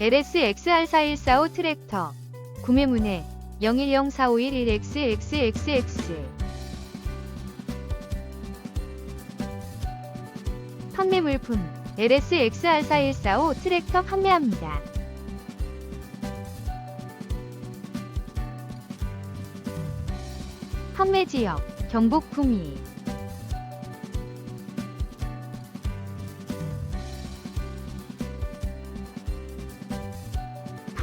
LS XR4145 트랙터. 구매문의 01045111XXXX 판매 물품 LS XR4145 트랙터 판매합니다. 판매 지역 경북 구미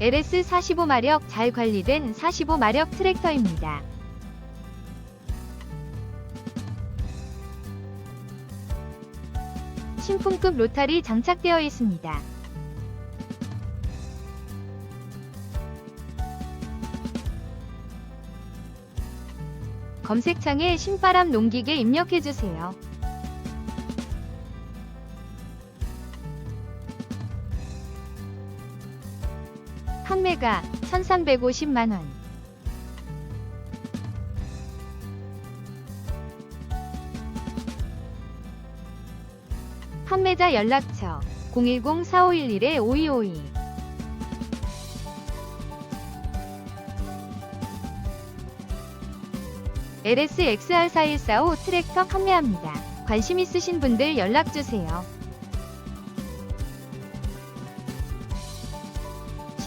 LS 45마력 잘 관리된 45마력 트랙터입니다. 신품급 로타리 장착되어 있습니다. 검색창에 신바람 농기계 입력해주세요. 판매가 1350만원. 판매자 연락처 010-4511-5252 LS XR4145 트랙터 판매합니다. 관심 있으신 분들 연락주세요.